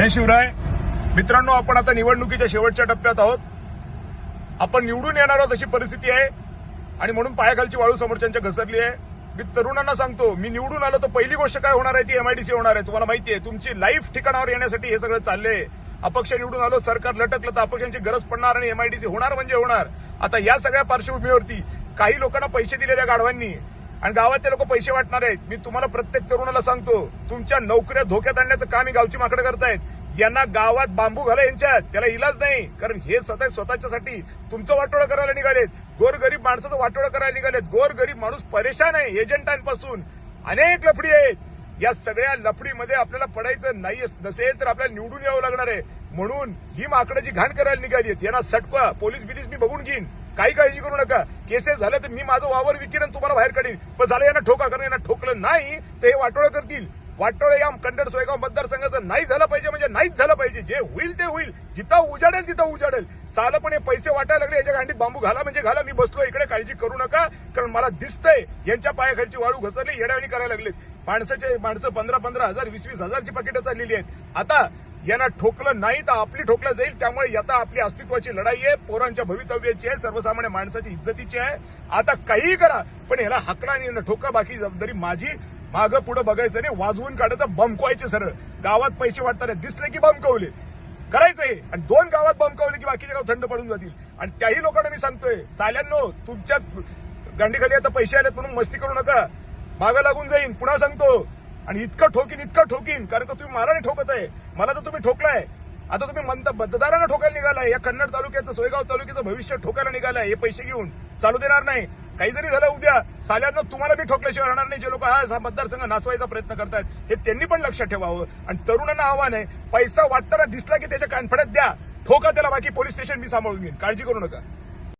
जय शिवराय. मित्रांनो आपण आता निवडणुकीच्या शेवटच्या टप्प्यात आहोत. आपण निवडून येणार आहोत अशी परिस्थिती आहे. आणि म्हणून पायाखालची वाळू समोरच्यांच्या घसरली आहे. मी तरुणांना सांगतो मी निवडून आलो तर पहिली गोष्ट काय होणार आहे? ती एमआयडीसी होणार आहे. तुम्हाला माहिती आहे तुमची लाईफ ठिकाणावर येण्यासाठी हे सगळं चाललंय. अपक्ष निवडून आलो सरकार लटकलं तर अपक्षांची गरज पडणार आणि एमआयडीसी होणार म्हणजे होणार. आता या सगळ्या पार्श्वभूमीवरती काही लोकांना पैसे दिलेल्या गाढवांनी आणि गावातले लोक पैसे वाटणार आहेत. मी तुम्हाला प्रत्येक तरुणाला सांगतो तुमच्या नोकऱ्या धोक्यात आणण्याचं काम ही गावची माकडं करतायत. यांना गावात बांबू घाला यांच्यात त्याला इलाज नाही. कारण हे स्वतः स्वतःच्यासाठी तुमचं वाटोळं करायला निघालेत. गोरगरीब माणसाचं वाटोळं करायला निघालेत. गोरगरीब माणूस परेशान आहे एजंटांपासून. अनेक लफडी आहेत. या सगळ्या लफडीमध्ये आपल्याला पडायचं नाही नसेल तर आपल्याला निवडून यावं लागणार आहे. म्हणून ही माकडं जी घाण करायला निघाली आहेत यांना सटकवा पोलीस बिलीस मी बघून घेईन. काही काळजी करू नका. केसेस झाले तर मी माझं वावर विकेन तुम्हाला बाहेर काढीन. पण झालं यांना ठोका कारण यांना ठोकलं नाही तर हे वाटोळं करतील. वाटोळे या कंडर सोयगाव मतदारसंघाचं नाही झालं पाहिजे म्हणजे नाहीच झालं पाहिजे. जे होईल ते होईल. जिथं उजाडेल तिथं उजाडेल. सालं पण हे पैसे वाटायला लागले याच्या गांडीत बांबू घाला म्हणजे घाला. मी बसलो इकडे काळजी करू नका कारण मला दिसतंय यांच्या पायाखालची वाळू घसरली येड्यावणी करायला लागलेत. माणसाचे माणसं पंधरा पंधरा हजार वीस वीस हजारची पाकिटं चाललेली आहेत. आता यांना ठोकलं नाही तर आपली ठोकलं जाईल. त्यामुळे आता आपली अस्तित्वाची लढाई आहे पोरांच्या भवितव्याची आहे सर्वसामान्य माणसाची इज्जतीची आहे. आता काहीही करा पण याला हाकणा नाही ठोका बाकी जबाबदारी माझी. मागं पुढे बघायचं नाही वाजवून काढायचं बमकवायचे सरळ. गावात पैसे वाटताना दिसले की बमकवले. आहे आणि दोन गावात बमकवले की बाकीचे गाव थंड पडून जातील. आणि त्याही लोकांना मी सांगतोय साल्यांनो तुमच्या गांडीखाली आता पैसे आलेत म्हणून मस्ती करू नका. मागं लागून जाईन. पुन्हा सांगतो आणि इतकं ठोकीन इतकं ठोकीन कारण का तुम्ही मला नाही ठोकत आहे. मला तर तुम्ही ठोकलाय. आता तुम्ही म्हणता मतदारांना ठोकायला निघालाय. या कन्नड तालुक्याचं सोयगाव तालुक्याचं भविष्य ठोकायला निघालाय. हे पैसे घेऊन चालू देणार नाही. काही जरी झालं उद्या साल्यांना तुम्हाला बी ठोकल्याशिवाय राहणार नाही. जे लोक हा हा मतदारसंघ नाचवायचा प्रयत्न करतायत हे त्यांनी पण लक्षात ठेवावं. आणि तरुणांना आव्हान आहे. पैसा वाटताना दिसला की त्याच्या कानफड्यात द्या. ठोका त्याला बाकी पोलीस स्टेशन मी सांभाळून घेईन. काळजी करू नका.